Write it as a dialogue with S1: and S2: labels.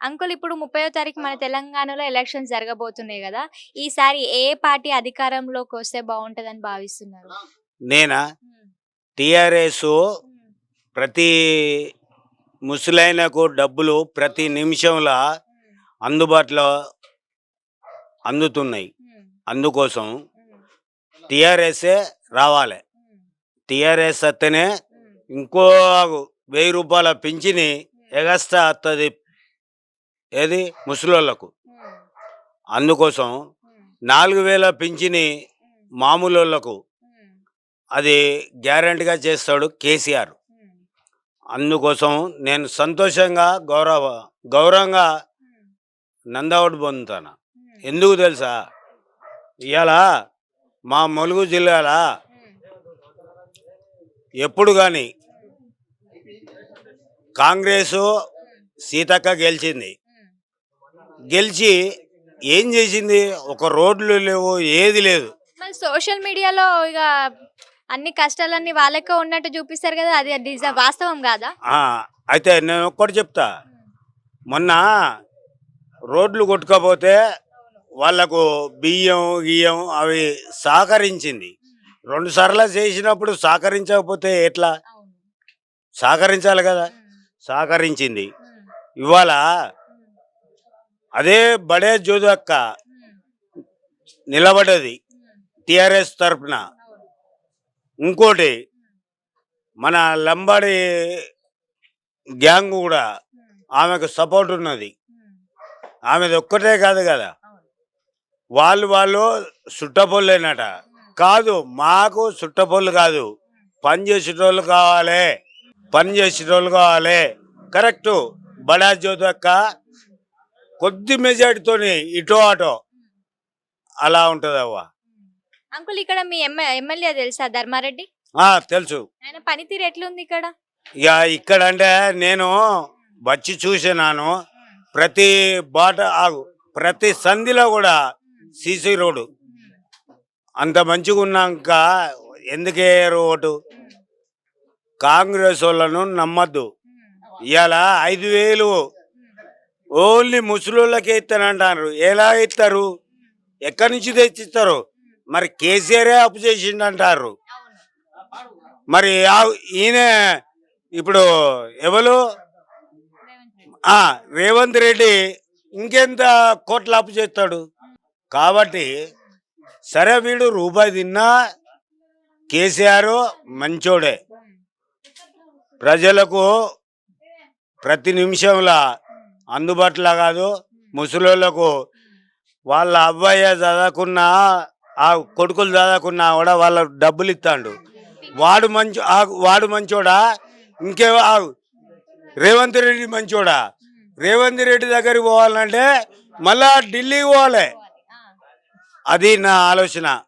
S1: Uncle ఇప్పుడు ముప్పయో తారీఖు మన తెలంగాణలో ఎలక్షన్స్ జరగబోతున్నాయి కదా ఈసారి ఏ పార్టీ అధికారంలోకి వస్తే బాగుంటదని భావిస్తున్నారు?
S2: నేనా? టిఆర్ఎస్ ప్రతి ముసలైనకు డబ్బులు ప్రతి నిమిషంలో అందుబాటులో అందుతున్నాయి. అందుకోసం టిఆర్ఎస్ఏ రావాలి. టిఆర్ఎస్ వస్తేనే ఇంకో వెయ్యి రూపాయల పింఛని ఎగస్ట్రా వస్తుంది ఏది? ముసలోళ్ళకు. అందుకోసం నాలుగు వేల పింఛని మామూలు వాళ్ళకు అది గ్యారంటీగా చేస్తాడు కేసీఆర్. అందుకోసం నేను సంతోషంగా గౌరవ గౌరవంగా నందవడ్ పొందుతాను. ఎందుకు తెలుసా? ఇవాళ మా ములుగు జిల్లాల ఎప్పుడు కానీ కాంగ్రెసు సీతక్క గెలిచింది. గెలిచి ఏం చేసింది? ఒక రోడ్లు లేవు ఏది లేదు.
S1: మరి సోషల్ మీడియాలో ఇక అన్ని కష్టాలన్నీ వాళ్ళకే ఉన్నట్టు చూపిస్తారు కదా అది నిజ- వాస్తవం కాదా?
S2: ఆ, అయితే నేను ఒక్కటి చెప్తా. మొన్న రోడ్లు కొట్టుకపోతే వాళ్ళకు బియ్యం గియ్యం అవి సహకరించింది. రెండు సార్లు చేసినప్పుడు సహకరించకపోతే ఎట్లా? సహకరించాలి కదా. సహకరించింది. ఇవాళ అదే బడే జోదక్క నిలబడేది. టిఆర్ఎస్ తరఫున. ఇంకోటి మన లంబాడి గ్యాంగ్ కూడా ఆమెకు సపోర్ట్ ఉన్నది. ఆమెది ఒక్కటే కాదు కదా. వాళ్ళు వాళ్ళు సుట్టపొల్లేనట. కాదు మాకు సుట్టపొల్లు కాదు. పని చేసేటోళ్ళు కావాలి. పని చేసేటోళ్ళు కావాలి. కరెక్టు. బడా జ్యోతక్క కొద్ది మెజార్టీతోని ఇటో అటో అలా ఉంటుంది అవ్వ.
S1: అంకుల్ ఇక్కడ మీ ఎమ్మెల్యే తెలుసా ధర్మారెడ్డి?
S2: ఆ, తెలుసు.
S1: ఆయన పనితీరు ఎట్లుంది ఇక్కడ?
S2: ఇక ఇక్కడ అంటే నేను వచ్చి చూసినాను. ప్రతి బాట ఆగు ప్రతి సంధిలో కూడా సీసీ రోడ్డు. అంత మంచిగా ఉన్నాక ఎందుకేయరు ఓటు? కాంగ్రెస్ వాళ్ళను నమ్మద్దు. ఇవాళ ఐదు వేలు ఓన్లీ ముసలోళ్ళకే ఇస్తానంటారు. ఎలా ఇస్తారు? ఎక్కడి నుంచి తెచ్చిస్తారు? మరి కేసీఆరే అప్పు చేసిండు అంటారు మరి ఈయన ఇప్పుడు ఎవరు? రేవంత్ రెడ్డి ఇంకెంత కోట్ల అప్పు చేస్తాడు? కాబట్టి సరే వీడు రూపాయి తిన్నా కేసీఆర్ మంచోడే. ప్రజలకు ప్రతి నిమిషంలో అందుబాటులో కాదు ముసలోళ్ళకు. వాళ్ళ అబ్బాయి చదవకున్నా ఆ కొడుకులు చదవకున్నా కూడా వాళ్ళ డబ్బులు ఇస్తాడు. వాడు మంచి ఆ- వాడు మంచోడా? ఇంకే ఆ- రేవంత్ రెడ్డి మంచోడా? రేవంత్ రెడ్డి దగ్గరికి పోవాలంటే మళ్ళా ఢిల్లీకి పోవాలి. అది నా ఆలోచన.